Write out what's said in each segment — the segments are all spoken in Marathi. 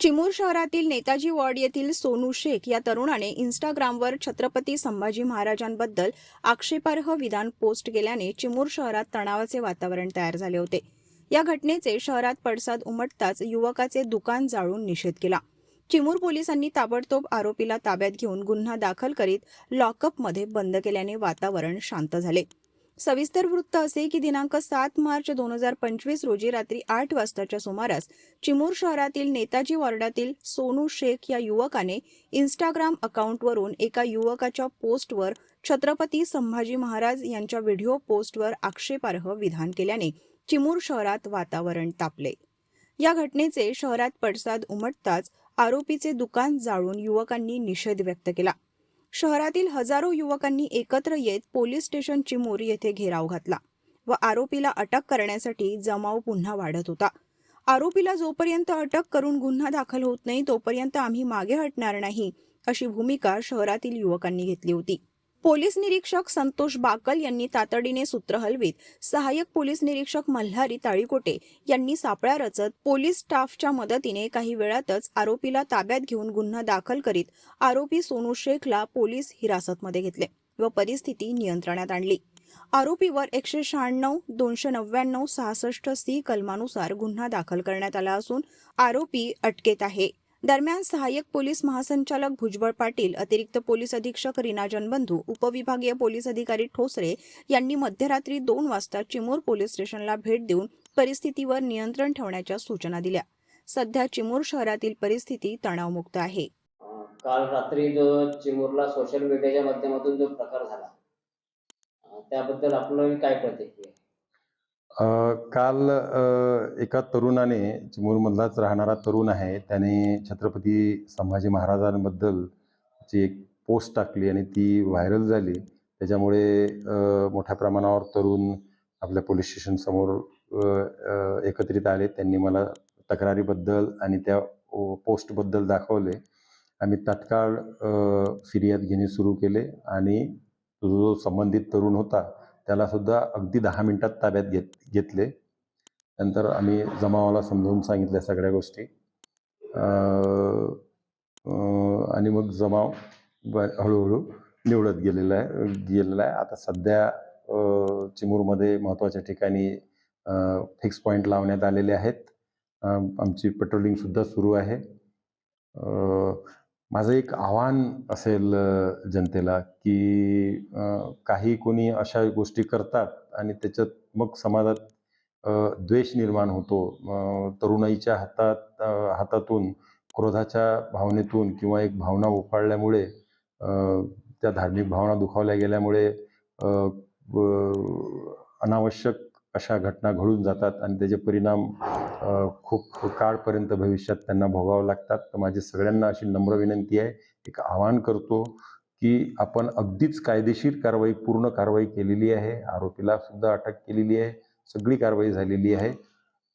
चिमूर शहरातील नेताजी वॉर्ड येथील सोनू शेख या तरुणाने इन्स्टाग्रामवर छत्रपती संभाजी महाराजांबद्दल आक्षेपार्ह विधान पोस्ट केल्याने चिमूर शहरात तणावाचे वातावरण तयार झाले होते. या घटनेचे शहरात पडसाद उमटताच युवकाचे दुकान जाळून निषेध केला. चिमूर पोलिसांनी ताबडतोब आरोपीला ताब्यात घेऊन गुन्हा दाखल करीत लॉकअपमध्ये बंद केल्याने वातावरण शांत झाले. सविस्तर वृत्त असे की दिनांक सात मार्च दोन हजार पंचवीस रोजी रात्री आठ वाजताच्या सुमारास चिमूर शहरातील नेताजी वॉर्डातील सोनू शेख या युवकाने इन्स्टाग्राम अकाउंटवरून एका युवकाच्या पोस्टवर छत्रपती संभाजी महाराज यांच्या व्हिडिओ पोस्टवर आक्षेपार्ह विधान केल्याने चिमूर शहरात वातावरण तापले. या घटनेचे शहरात पडसाद उमटताच आरोपीचे दुकान जाळून युवकांनी निषेध व्यक्त केला. शहरातील हजारो युवकांनी एकत्र येत पोलीस स्टेशन चिमूर येथे घेराव घातला व आरोपीला अटक करण्यासाठी जमाव पुन्हा वाढत होता. आरोपीला जोपर्यंत अटक करून गुन्हा दाखल होत नाही तोपर्यंत आम्ही मागे हटणार नाही अशी भूमिका शहरातील युवकांनी घेतली होती. पोलीस निरीक्षक संतोष बाकल यांनी तातडीने सूत्र हलवीत. सहाय्यक पोलीस निरीक्षक मल्हारी ताळीकोटे यांनी सापळा रचत पोलीस स्टाफच्या मदतीने काही वेळातच आरोपीला ताब्यात घेऊन गुन्हा दाखल करीत आरोपी सोनू शेखला पोलीस हिरासतमध्ये घेतले व परिस्थिती नियंत्रणात आणली. आरोपीवर एकशे शहाण्णव दोनशे नव्याण्णव सहासष्ट सी कलमानुसार गुन्हा दाखल करण्यात आला असून आरोपी अटकेत आहे. दरम्यान सहाय्यक पोलीस महासंचालक भुजबळ पाटील अतिरिक्त पोलीस अधीक्षक रीना जनबंधू उपविभागीय पोलीस अधिकारी ठोसरे यांनी मध्यरात्री दोन वाजता चिमूर पोलीस स्टेशनला भेट देऊन परिस्थितीवर नियंत्रण ठेवण्याच्या सूचना दिल्या. सध्या चिमूर शहरातील परिस्थिती तणावमुक्त आहे. काल रात्री जो चिमूरला सोशल मीडियाच्या माध्यमातून जो प्रकार झाला त्याबद्दल आपलं काय प्रतिक्रिया काल एका तरुणाने चिमूरमधलाच राहणारा तरुण आहे त्याने छत्रपती संभाजी महाराजांबद्दल ची एक पोस्ट टाकली आणि ती व्हायरल झाली. त्याच्यामुळे मोठ्या प्रमाणावर तरुण आपल्या पोलीस स्टेशनसमोर एकत्रित आले. त्यांनी मला तक्रारीबद्दल आणि त्या पोस्टबद्दल दाखवले. आम्ही तात्काळ फिर्याद घेणे सुरू केले आणि जो संबंधित तरुण होता त्यालासुद्धा अगदी दहा मिनटात ताब्यात घेत घेतले. नंतर आम्ही जमावाला समजावून सांगितल्या सगळ्या गोष्टी. आणि मग जमाव हळूहळू निवडत गेलेला आहे गेलेला आहे. आता सध्या चिमूरमध्ये महत्त्वाच्या ठिकाणी फिक्स पॉईंट लावण्यात आलेले आहेत. आमची पेट्रोलिंगसुद्धा सुरू आहे. माझं एक आव्हान असेल जनतेला की काही कोणी अशा गोष्टी करतात आणि त्याच्यात मग समाजात द्वेष निर्माण होतो. तरुणाईच्या हातात हातातून क्रोधाच्या भावनेतून किंवा एक भावना उफाळल्यामुळे त्या धार्मिक भावना दुखावल्या गेल्यामुळे अनावश्यक अशा घटना घडून जातात आणि त्याचे परिणाम खूप काळपर्यंत भविष्यात त्यांना भोगावं लागतात. तर माझी सगळ्यांना अशी नम्र विनंती आहे. एक आवाहन करतो की आपण अगदीच कायदेशीर कारवाई पूर्ण कारवाई केलेली आहे. आरोपीला सुद्धा अटक केलेली आहे. सगळी कारवाई झालेली आहे.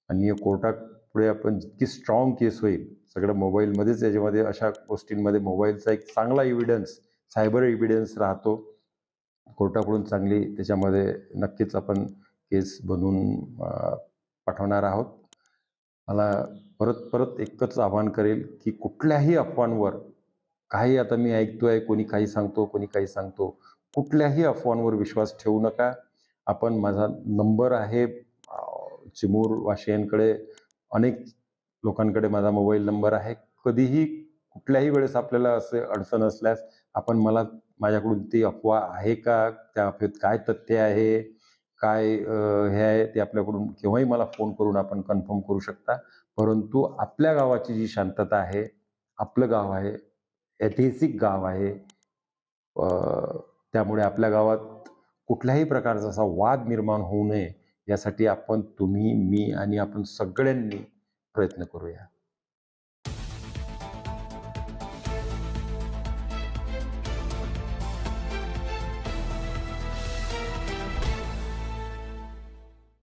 आणि कोर्टापुढे आपण जितकी स्ट्रॉंग केस होईल सगळं मोबाईलमध्येच याच्यामध्ये अशा गोष्टींमध्ये मोबाईलचा एक चांगला एव्हिडन्स सायबर एव्हिडन्स राहतो कोर्टाकडून चांगली त्याच्यामध्ये नक्कीच आपण केस बनवून पाठवणार आहोत. मला परत परत एकच आवाहन करेल की कुठल्याही अफवांवर काही आता मी ऐकतोय कोणी काही सांगतो कोणी काही सांगतो कुठल्याही अफवांवर विश्वास ठेवू नका. आपण माझा नंबर आहे चिमूर वाशियांकडे. अनेक लोकांकडे माझा मोबाईल नंबर आहे. कधीही कुठल्याही वेळेस आपल्याला असे अडचण असल्यास आपण मला माझ्याकडून ती अफवा आहे का? त्या अफवेत काय तथ्य आहे? काय हे आहे ते आपल्याकडून केव्हाही मला फोन करून आपण कन्फर्म करू शकता. परंतु आपल्या गावाची जी शांतता आहे आपलं गाव आहे ऐतिहासिक गाव आहे त्यामुळे आपल्या गावात कुठल्याही प्रकारचा असा वाद निर्माण होऊ नये यासाठी आपण तुम्ही मी आणि आपण सगळ्यांनी प्रयत्न करूया.